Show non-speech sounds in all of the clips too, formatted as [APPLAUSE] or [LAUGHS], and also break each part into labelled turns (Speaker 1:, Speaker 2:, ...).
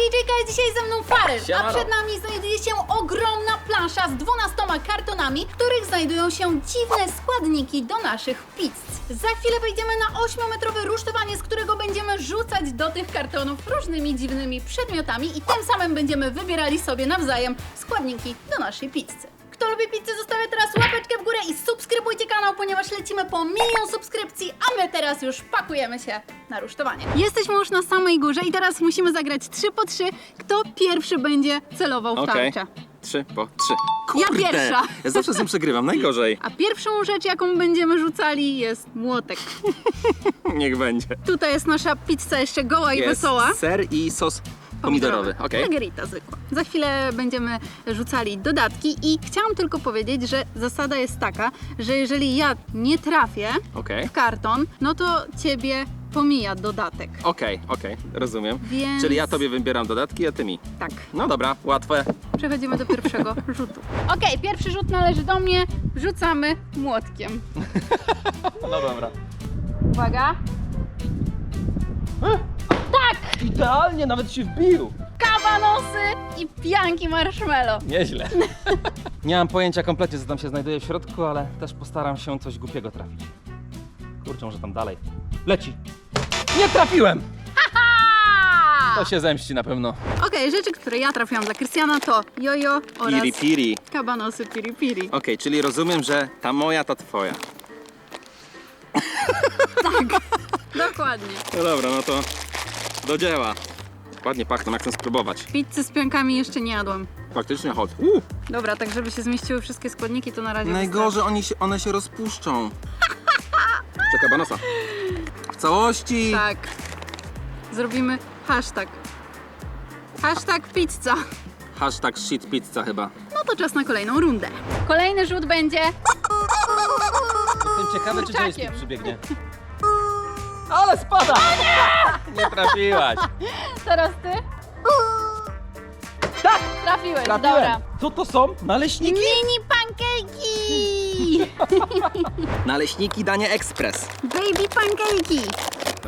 Speaker 1: JJK jest dzisiaj ze mną Farel, a
Speaker 2: Siemano.
Speaker 1: przed nami znajduje się ogromna plansza z 12 kartonami, w których znajdują się dziwne składniki do naszych pizz. Za chwilę wejdziemy na 8-metrowe rusztowanie, z którego będziemy rzucać do tych kartonów różnymi dziwnymi przedmiotami i tym samym będziemy wybierali sobie nawzajem składniki do naszej pizzy. Lubi pizzę, zostawia teraz łapeczkę w górę i subskrybujcie kanał, ponieważ lecimy po milion subskrypcji, a my teraz już pakujemy się na rusztowanie. Jesteśmy już na samej górze i teraz musimy zagrać 3 po 3. Kto pierwszy będzie celował w
Speaker 2: Okej.
Speaker 1: tarczę?
Speaker 2: Trzy po trzy.
Speaker 1: Ja pierwsza.
Speaker 2: Ja zawsze z tym przegrywam, najgorzej.
Speaker 1: A pierwszą rzecz, jaką będziemy rzucali jest młotek. [LAUGHS]
Speaker 2: Niech będzie.
Speaker 1: Tutaj jest nasza pizza jeszcze goła i
Speaker 2: Jest
Speaker 1: wesoła.
Speaker 2: ser i sos pomidorowy. Okej.
Speaker 1: Margarita zwykła. Za chwilę będziemy rzucali dodatki i chciałam tylko powiedzieć, że zasada jest taka, że jeżeli ja nie trafię
Speaker 2: Okej.
Speaker 1: w karton, no to ciebie pomija dodatek.
Speaker 2: Okej, okej, rozumiem.
Speaker 1: Więc-
Speaker 2: Czyli ja tobie wybieram dodatki, a ty mi.
Speaker 1: Tak.
Speaker 2: No dobra, łatwe.
Speaker 1: Przechodzimy do pierwszego [LAUGHS] rzutu. Okej, pierwszy rzut należy do mnie. Rzucamy młotkiem. [LAUGHS]
Speaker 2: No dobra.
Speaker 1: Uwaga.
Speaker 2: Idealnie, nawet się wbił.
Speaker 1: Kawanosy i pianki marshmallow.
Speaker 2: Nieźle. [LAUGHS] Nie mam pojęcia kompletnie, co tam się znajduje w środku, ale też postaram się coś głupiego trafić. Kurczę, może tam dalej. Leci. Nie trafiłem! To się zemści na pewno.
Speaker 1: Okej, rzeczy, które ja trafiłam dla Krystiana to jojo oraz
Speaker 2: Piri piri.
Speaker 1: kabanosy piri piri.
Speaker 2: Okej, czyli rozumiem, że ta moja to twoja.
Speaker 1: Dokładnie.
Speaker 2: No dobra, no to do dzieła. Ładnie pachną, jak chcę spróbować.
Speaker 1: Pizzy z piankami jeszcze nie jadłam.
Speaker 2: Faktycznie hot. Uh,
Speaker 1: Dobra, tak żeby się zmieściły wszystkie składniki, to na razie
Speaker 2: najgorzej oni się, one się rozpuszczą. [LAUGHS] Czeka banosa. W całości.
Speaker 1: Tak. Zrobimy hashtag. Hashtag pizza.
Speaker 2: Hashtag shit pizza chyba.
Speaker 1: No to czas na kolejną rundę. Kolejny rzut będzie...
Speaker 2: Jestem ciekawy, czy
Speaker 1: Kurczakiem.
Speaker 2: joystick przybiegnie. Ale spada! nie! Nie trafiłaś. [LAUGHS]
Speaker 1: Teraz ty?
Speaker 2: Tak!
Speaker 1: Trafiłeś, dobra.
Speaker 2: Co to są? Naleśniki?
Speaker 1: Mini pankejki! [LAUGHS]
Speaker 2: Naleśniki danie ekspres.
Speaker 1: Baby pankejki!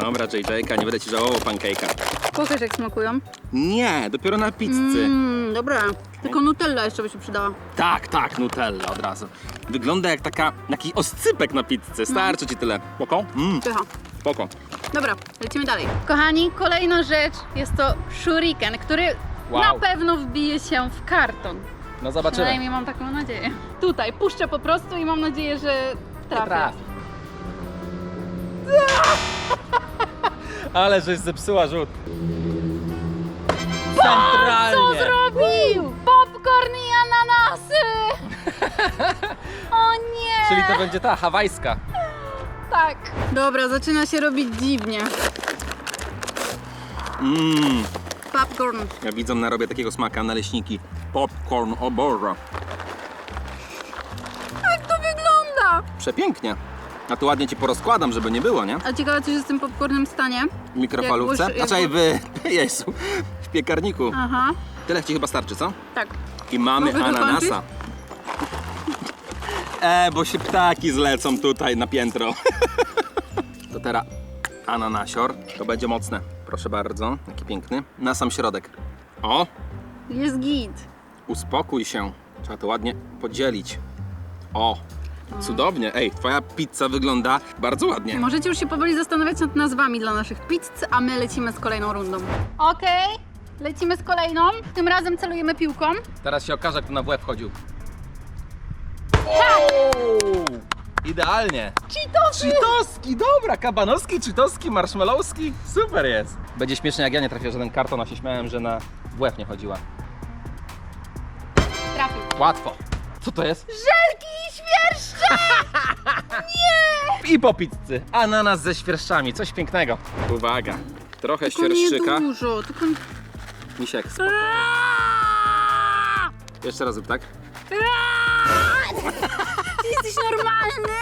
Speaker 2: Dobra, JJ, nie będę ci żałował pancake'a.
Speaker 1: Pokaż jak smakują.
Speaker 2: Nie, dopiero na pizzy.
Speaker 1: Mmm, dobra. Tylko Nutella jeszcze by się przydała.
Speaker 2: Tak, tak, Nutella od razu. Wygląda jak taka, jakiś oscypek na pizzę. Starczy ci tyle. Spoko? Mmm,
Speaker 1: Pycha.
Speaker 2: Spoko.
Speaker 1: Dobra, lecimy dalej. Kochani, kolejna rzecz jest to shuriken, który
Speaker 2: Wow.
Speaker 1: na pewno wbije się w karton.
Speaker 2: No
Speaker 1: Przynajmniej mam taką nadzieję. Tutaj puszczę po prostu i mam nadzieję, że trafię.
Speaker 2: Trafi. Ale żeś zepsuła rzut.
Speaker 1: Co
Speaker 2: Centralnie.
Speaker 1: zrobił? Popcorn i ananasy! [LAUGHS] O nie!
Speaker 2: Czyli to będzie ta hawajska.
Speaker 1: Tak. Dobra, zaczyna się robić dziwnie.
Speaker 2: Mmm,
Speaker 1: Popcorn.
Speaker 2: ja widzą narobię takiego smaka, naleśniki. Popcorn, o Boże.
Speaker 1: Jak to wygląda?
Speaker 2: Przepięknie. A tu ładnie ci porozkładam, żeby nie było, nie?
Speaker 1: A ciekawe, co się z tym popcornem stanie?
Speaker 2: W mikrofalówce.
Speaker 1: Jak głoś-
Speaker 2: Znaczy,
Speaker 1: jak
Speaker 2: wy, [LAUGHS] Jezu, w piekarniku.
Speaker 1: Aha,
Speaker 2: Tyle ci chyba starczy, co?
Speaker 1: tak.
Speaker 2: I mamy
Speaker 1: Mogę
Speaker 2: ananasa. E, bo się ptaki zlecą tutaj na piętro. [LAUGHS] to teraz ananasior. To będzie mocne. Proszę bardzo, jaki piękny. Na sam środek. O,
Speaker 1: Jest git.
Speaker 2: uspokój się. Trzeba to ładnie podzielić. O, cudownie. Ej, twoja pizza wygląda bardzo ładnie.
Speaker 1: Możecie już się powoli zastanawiać nad nazwami dla naszych pizz, a my lecimy z kolejną rundą. Okej, lecimy z kolejną. Tym razem celujemy piłką.
Speaker 2: Teraz się okaże, kto na w łeb chodził. Idealnie.
Speaker 1: Cheetosy!
Speaker 2: Cheetoski, dobra, kabanowski, cheetoski, marshmallowski, super jest. Będzie śmiesznie, jak ja nie trafię żaden karton, a się śmiałem, że na w łeb nie chodziła.
Speaker 1: Trafił.
Speaker 2: Łatwo. Co to jest?
Speaker 1: Żelki i świerszcze! [LAUGHS]
Speaker 2: I po pizzy. Ananas ze świerszczami, coś pięknego. Uwaga, trochę
Speaker 1: Tylko nie
Speaker 2: świerszczyka.
Speaker 1: dużo, tylko...
Speaker 2: Misiek, spoko. Jeszcze raz zrób tak.
Speaker 1: Ty jesteś normalny?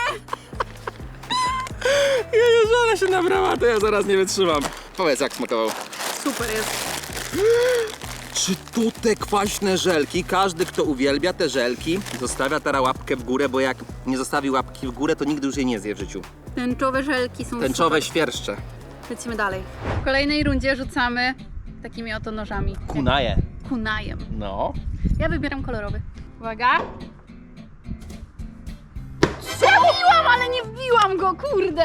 Speaker 2: Ja że ona się nabrała, to ja zaraz nie wytrzymam. Powiedz, jak smakował.
Speaker 1: Super jest.
Speaker 2: Czy to te kwaśne żelki? Każdy, kto uwielbia te żelki, zostawia teraz łapkę w górę, bo jak nie zostawi łapki w górę, to nigdy już jej nie zje w życiu.
Speaker 1: Tęczowe żelki są
Speaker 2: Tęczowe
Speaker 1: super.
Speaker 2: świerszcze.
Speaker 1: Lecimy dalej. W kolejnej rundzie rzucamy takimi oto nożami.
Speaker 2: Kunaje.
Speaker 1: Kunajem.
Speaker 2: No.
Speaker 1: Ja wybieram kolorowy. Uwaga. Trafiłam, ale nie wbiłam go, kurde!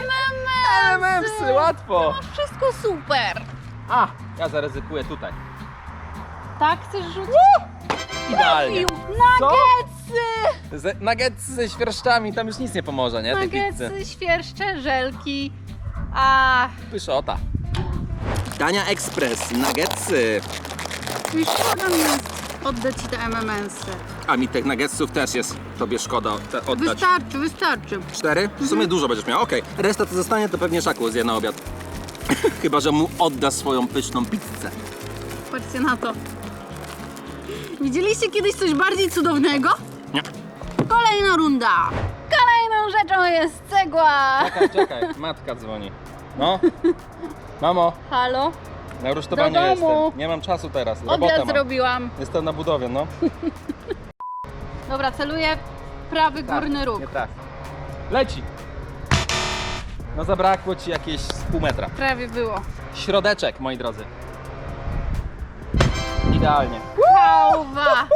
Speaker 1: MMS!
Speaker 2: łatwo.
Speaker 1: Masz wszystko super!
Speaker 2: A, ja zaryzykuję tutaj.
Speaker 1: Tak chcesz rzucić?
Speaker 2: Idealnie.
Speaker 1: Trafił! Nuggetsy!
Speaker 2: Z, nuggetsy ze świerszczami, tam już nic nie pomoże, nie? Tej pizzy.
Speaker 1: Nuggetsy, świerszcze, żelki. A,
Speaker 2: Pyszota. Dania Express, nuggetsy.
Speaker 1: już szkoda mi jest oddać ci te MMS-y.
Speaker 2: A mi tych nuggetsów też jest tobie szkoda te oddać.
Speaker 1: Wystarczy, wystarczy.
Speaker 2: Cztery? W sumie dużo będziesz miał, okej. Reszta to zostanie, to pewnie szaku zje na obiad. [LAUGHS] Chyba, że mu odda swoją pyszną pizzę.
Speaker 1: Patrzcie na to. Widzieliście kiedyś coś bardziej cudownego?
Speaker 2: Nie.
Speaker 1: Kolejna runda. Kolejną rzeczą jest cegła.
Speaker 2: Czekaj, czekaj, matka dzwoni. No, [LAUGHS] mamo,
Speaker 1: Halo?
Speaker 2: Na rusztowaniu
Speaker 1: Do domu.
Speaker 2: jestem. Nie mam czasu teraz,
Speaker 1: Obiad
Speaker 2: mam.
Speaker 1: zrobiłam.
Speaker 2: Jestem na budowie, no. [LAUGHS]
Speaker 1: Dobra, celuję w prawy górny róg.
Speaker 2: Nie trafi. Leci. No zabrakło ci jakieś z pół metra.
Speaker 1: Prawie było.
Speaker 2: Środeczek, moi drodzy. Idealnie.
Speaker 1: Hałwa.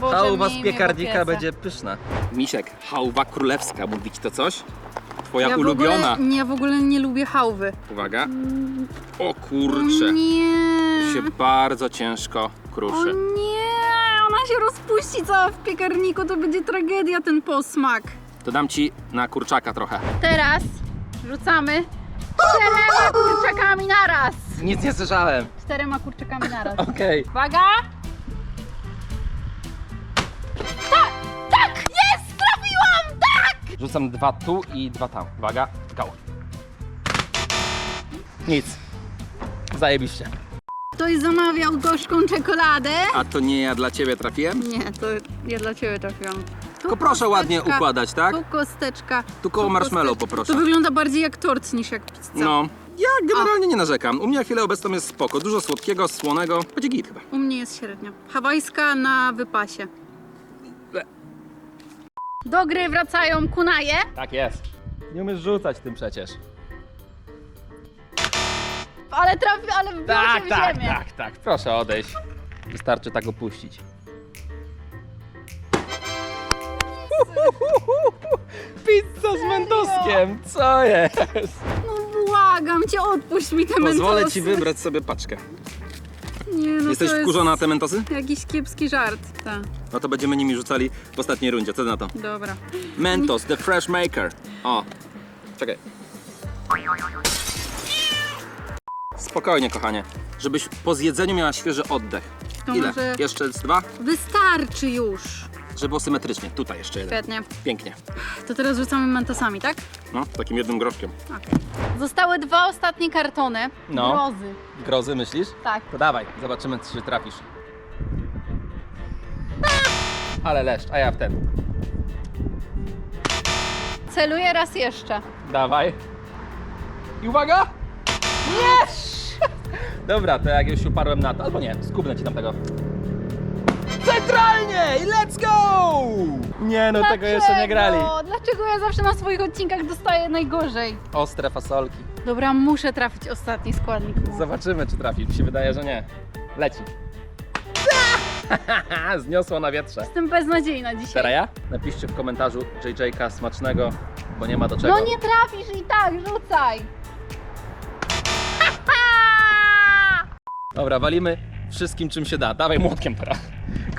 Speaker 1: Boże,
Speaker 2: Hałwa z piekarnika będzie pyszna. Misiek, hałwa królewska, mówi ci to coś? Twoja
Speaker 1: ja
Speaker 2: ulubiona.
Speaker 1: W ogóle, ja w ogóle nie lubię hałwy.
Speaker 2: Uwaga. O kurcze.
Speaker 1: Nie.
Speaker 2: Się bardzo ciężko
Speaker 1: O
Speaker 2: kruszy.
Speaker 1: nie, ona się rozpuści cała w piekarniku, to będzie tragedia ten posmak.
Speaker 2: To dam ci na kurczaka trochę.
Speaker 1: Teraz rzucamy czterema kurczakami naraz.
Speaker 2: Nic nie słyszałem.
Speaker 1: Czterema kurczakami naraz.
Speaker 2: Okej.
Speaker 1: Uwaga! Tak! Tak! Jest! Trafiłam! Tak!
Speaker 2: Rzucam dwa tu i dwa tam. Uwaga, go. Nic. Zajebiście.
Speaker 1: Ktoś zamawiał gorzką czekoladę?
Speaker 2: A to nie ja dla ciebie trafiłem?
Speaker 1: Nie, to ja dla ciebie trafiłam. Tu
Speaker 2: Tylko proszę ładnie
Speaker 1: kosteczka,
Speaker 2: układać, tak?
Speaker 1: Tu kosteczka.
Speaker 2: Tu koło marshmallow
Speaker 1: kosteczka.
Speaker 2: poproszę.
Speaker 1: To wygląda bardziej jak tort niż jak pizza.
Speaker 2: No. Ja generalnie nie narzekam. U mnie na chwilę obecną jest spoko. Dużo słodkiego, słonego. Będzie git chyba.
Speaker 1: U mnie jest średnia. Hawajska na wypasie.
Speaker 2: Le.
Speaker 1: Do gry wracają kunaje.
Speaker 2: Tak jest. Nie umiesz rzucać tym przecież.
Speaker 1: Ale trafi, ale wbiło się w
Speaker 2: tak,
Speaker 1: ziemię.
Speaker 2: tak, tak. Proszę odejść. Wystarczy tak opuścić. Pizza z mentoskiem. Co jest?
Speaker 1: Błagam cię, odpuść mi te
Speaker 2: Pozwolę
Speaker 1: mentosy.
Speaker 2: ci wybrać sobie paczkę.
Speaker 1: Nie, no
Speaker 2: Jesteś
Speaker 1: to jest
Speaker 2: wkurzona na te mentosy?
Speaker 1: Jakiś kiepski żart. Tak,
Speaker 2: No to będziemy nimi rzucali w ostatniej rundzie. Co ty na to?
Speaker 1: dobra.
Speaker 2: Mentos, the fresh maker. O, czekaj. Spokojnie, kochanie. Żebyś po zjedzeniu miała świeży oddech.
Speaker 1: To
Speaker 2: Ile?
Speaker 1: może-
Speaker 2: Jeszcze z dwa?
Speaker 1: Wystarczy już.
Speaker 2: Żeby było symetrycznie. Tutaj jeszcze jeden.
Speaker 1: Świetnie.
Speaker 2: Pięknie.
Speaker 1: To teraz rzucamy mentosami, tak?
Speaker 2: No, takim jednym groszkiem.
Speaker 1: Zostały dwa ostatnie kartony.
Speaker 2: No.
Speaker 1: Grozy.
Speaker 2: Grozy myślisz?
Speaker 1: Tak.
Speaker 2: To dawaj, zobaczymy, czy trafisz. Ale leszcz, a ja w ten.
Speaker 1: Celuję raz jeszcze.
Speaker 2: Dawaj. I uwaga! Yes! [LAUGHS] Dobra, to jak już uparłem na to, albo nie, skubnę ci tam tego. Centralnie! I let's go! Nie no, tego jeszcze nie grali.
Speaker 1: Dlaczego ja zawsze na swoich odcinkach dostaję najgorzej?
Speaker 2: Ostre fasolki.
Speaker 1: Dobra, muszę trafić ostatni składnik.
Speaker 2: Zobaczymy, czy trafi. Mi się wydaje, że nie. Leci. [LAUGHS] Zniosło na wietrze.
Speaker 1: Jestem beznadziejna dzisiaj.
Speaker 2: Teraz ja? Napiszcie w komentarzu JJ-ka smacznego, bo nie ma do czego.
Speaker 1: No nie trafisz i tak, rzucaj.
Speaker 2: Dobra, walimy wszystkim czym się da. Dawaj młotkiem teraz.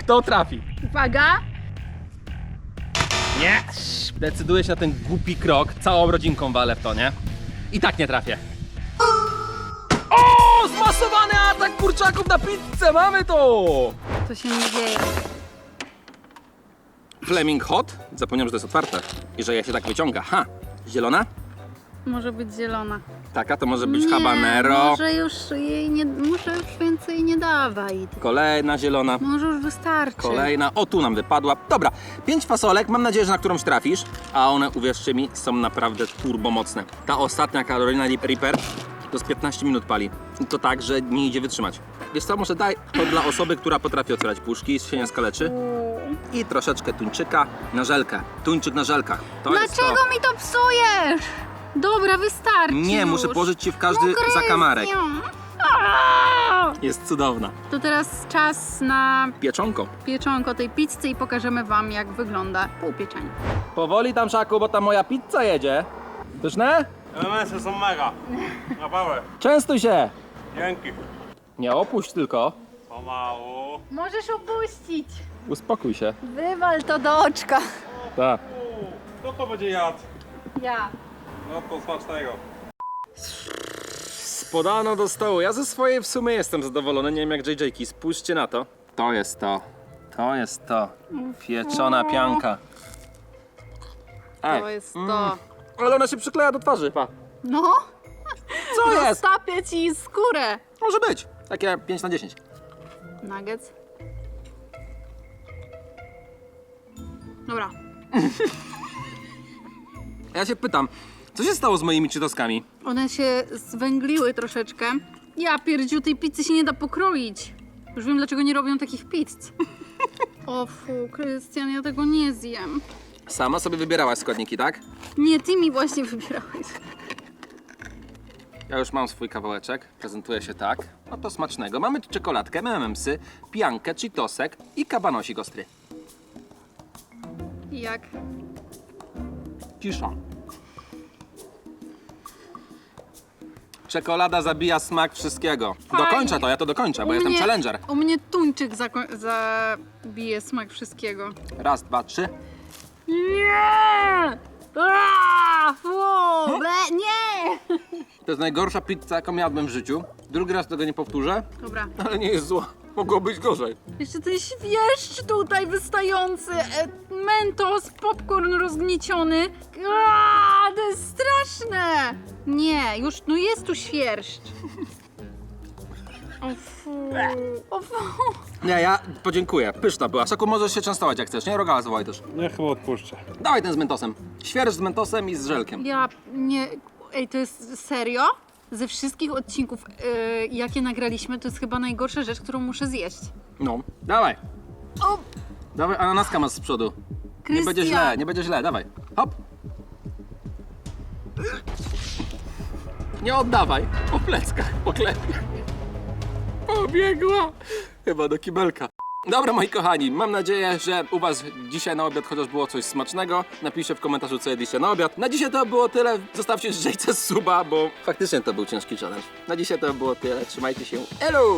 Speaker 2: Kto trafi?
Speaker 1: Uwaga.
Speaker 2: Nie! Decyduję się na ten głupi krok. Całą rodzinką walę w to, nie? I tak nie trafię. O! Zmasowany atak kurczaków na pizzę! Mamy to!
Speaker 1: To się nie dzieje.
Speaker 2: Fleming Hot? Zapomniałem, że to jest otwarte. I że ja się tak wyciąga. Ha! Zielona?
Speaker 1: Może być zielona.
Speaker 2: Taka to może być
Speaker 1: nie,
Speaker 2: habanero.
Speaker 1: Może już jej nie, może już więcej nie dawaj.
Speaker 2: Kolejna zielona.
Speaker 1: Może już wystarczy.
Speaker 2: Kolejna. O, tu nam wypadła. Dobra, pięć fasolek. Mam nadzieję, że na którąś trafisz. A one, uwierzcie mi, są naprawdę turbo mocne. Ta ostatnia Carolina Reaper to z 15 minut pali. I to tak, że nie idzie wytrzymać. Wiesz co, może daj to dla osoby, która potrafi otwierać puszki, się nie skaleczy. I troszeczkę tuńczyka na żelkę. Tuńczyk na żelkach. To jest to.
Speaker 1: Dlaczego mi to psujesz? Dobra, wystarczy
Speaker 2: Nie,
Speaker 1: już.
Speaker 2: muszę położyć ci w każdy zakamarek. Jest cudowna.
Speaker 1: To teraz czas na
Speaker 2: Pieczonko.
Speaker 1: pieczonko tej pizzy i pokażemy wam jak wygląda półpieczenie.
Speaker 2: Powoli tam, Szaku, bo ta moja pizza jedzie. Pyszne?
Speaker 3: Elementy są mega. Naprawdę.
Speaker 2: Częstuj się.
Speaker 3: Dzięki.
Speaker 2: Nie opuść tylko.
Speaker 3: Pomału.
Speaker 1: Możesz opuścić.
Speaker 2: Uspokój się.
Speaker 1: Wywal to do oczka.
Speaker 2: Tak.
Speaker 3: Kto to będzie jadł?
Speaker 1: Ja.
Speaker 3: No to smacznego.
Speaker 2: Podano do stołu. Ja ze swojej w sumie jestem zadowolony. Nie wiem jak JJ-ki. Spójrzcie na to. To jest to. To jest to. Pieczona pianka. Ej,
Speaker 1: To jest
Speaker 2: mm,
Speaker 1: to.
Speaker 2: Ale ona się przykleja do twarzy, pa.
Speaker 1: No,
Speaker 2: Co jest?
Speaker 1: roztapię ci skórę.
Speaker 2: Może być. Takie 5 na 10.
Speaker 1: Nuggets. Dobra. [LAUGHS]
Speaker 2: Ja się pytam, co się stało z moimi czytoskami?
Speaker 1: One się zwęgliły troszeczkę. Ja pierdziu, tej pizzy się nie da pokroić. Już wiem, dlaczego nie robią takich pizz. [LAUGHS] O fu, Krystian, ja tego nie zjem.
Speaker 2: Sama sobie wybierałaś składniki, tak?
Speaker 1: Nie, ty mi właśnie wybierałeś.
Speaker 2: Ja już mam swój kawałeczek, prezentuje się tak. No to smacznego. Mamy tu czekoladkę, MMMsy, piankę, cheetosek i kabanosik ostry.
Speaker 1: Jak?
Speaker 2: Cisza. Czekolada zabija smak wszystkiego.
Speaker 1: Fajnie.
Speaker 2: Dokończę to, ja to dokończę, bo
Speaker 1: U
Speaker 2: jestem
Speaker 1: mnie-
Speaker 2: challenger.
Speaker 1: U mnie tuńczyk zako- zabije smak wszystkiego.
Speaker 2: Raz, dwa, trzy.
Speaker 1: Nie! Aaa! Fu! Ble, nie!
Speaker 2: To jest najgorsza pizza, jaką jadłem w życiu. Drugi raz tego nie powtórzę,
Speaker 1: Dobra.
Speaker 2: ale nie jest zła. Mogło być gorzej.
Speaker 1: Jeszcze ten świerszcz tutaj wystający, e, mentos, popcorn rozgnieciony. Aaa, to jest straszne! Nie, już, no jest tu świerszcz. O fu, o fu.
Speaker 2: Nie, ja podziękuję. Pyszna była. Szaku, możesz się częstować jak chcesz, nie? Rogala zawołaj też.
Speaker 3: Ja chyba odpuszczę.
Speaker 2: Dawaj ten z mentosem. Świerz z mentosem i z żelkiem.
Speaker 1: Ja nie, ej, to jest serio? Ze wszystkich odcinków, e, jakie nagraliśmy, to jest chyba najgorsza rzecz, którą muszę zjeść.
Speaker 2: No, dawaj.
Speaker 1: O,
Speaker 2: Dawaj, ananaska masz z przodu. Nie będzie
Speaker 1: Krystian.
Speaker 2: źle, nie będzie źle, dawaj. Hop. Nie oddawaj. Po pleckach, po klepie. Pobiegła. Chyba do kibelka. Dobra, moi kochani, mam nadzieję, że u was dzisiaj na obiad chociaż było coś smacznego. Napiszcie w komentarzu, co jedliście na obiad. Na dzisiaj to było tyle. Zostawcie żejce z suba, bo faktycznie to był ciężki challenge. Na dzisiaj to było tyle. Trzymajcie się. Elo!